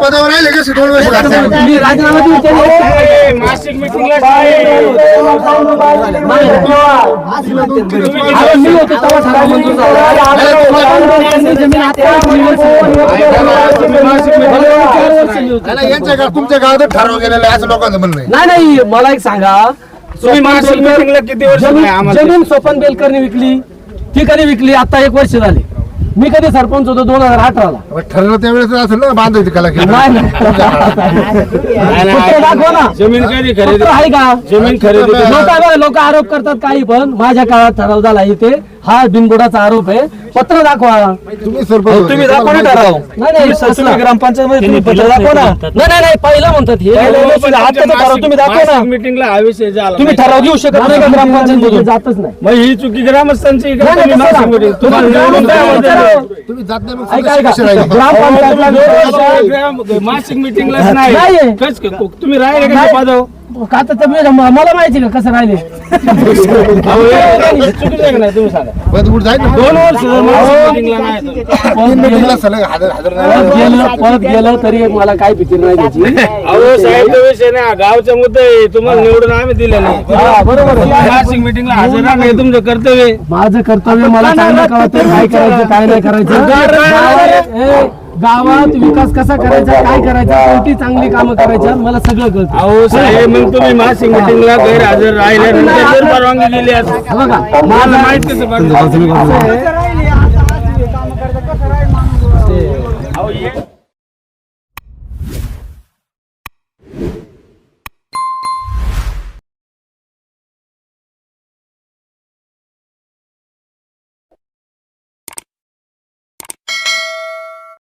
पदावर राहिले कसे दोन वर्ष राजीनामा मी होतो तेव्हा ठराव मंजूर झाला. तुमच्या गावात ठराव गेलेला आहे असं लोकांचं म्हणणं नाही नाही मला एक सांगा. तुम्ही मासिक meetingला किती वर्ष जमीन सोपन बेलकरने विकली ती कधी विकली आता एक वर्ष झाली. मी कधी सरपंच होतो दोन हजार अठराला. मग ठरलं त्यावेळेस असेल ना बांधायची कला केली नाही दाखवा ना. जमीन कधी खरेदी? आहे का? जमीन खरेदी लोक लोक आरोप करतात काही पण. माझ्या काळात ठराव झाला इथे. हा बिनबुडाचा आरोप आहे पत्र दाखवा तुम्ही सरपंच होते. तुम्ही दाखवा ना ठराव नाही नाही. तुम्ही ग्रामपंचायत मध्ये तुम्ही पत्र दाखवा ना नाही नाही नाही पहिलं म्हणतात हे आत्ताचा ठराव तुम्ही दाखवा ना मीटिंगला हा विषय झाला तुम्ही ठराव घेऊ शकत नाही का ग्रामपंचायत मधून जातच नाही मग ही चुकी ग्रामस्थांची का नाही, तुम्ही नाही, मासिक तसं meeting? नाही. तुम्हाला निवडून काय म्हणतात? तुम्ही जात नाही मग ऐका सदस्य कसे ऐका राहिले? ग्रामपंचायतला वेळ ग्राम- मासिक मिटिंगला नाही. कस- तुम्ही राहिले का नाही. पदावर? का तर तुम्ही मला माहिती का कसं राहिले? हे चुकीचं का नाही? तुम्ही सांगा. पण कुठं जाईल ना? दोन वर्ष नाही. तीन सलग हजार हजार परत नाही. गेलं परत गेलं तरी मला काय फिकीर नाही त्याची. अहो साहेब तो विषय नाही. हा गावचा मुद्दा आहे. तुम्हाला निवडून आम्ही दिले नाही. हा, बरोबर आहे. मिटिंगला हजर राहणं हे तुमचं कर्तव्य आहे. माझं कर्तव्य मला चांगलं कळतं काय करायचं काय नाही करायचं. ए, गावात विकास कसा करायचा काय करायचा कोणती चांगली कामं करायची मला सगळं कळतं. अहो साहेब मग तुम्ही मासिक मिटिंगला गैरहजर राहिल्यानंतर जर परवानगी दिली असेल हे बघा मला माहीत कसं पडलं? असं आहे. अहो,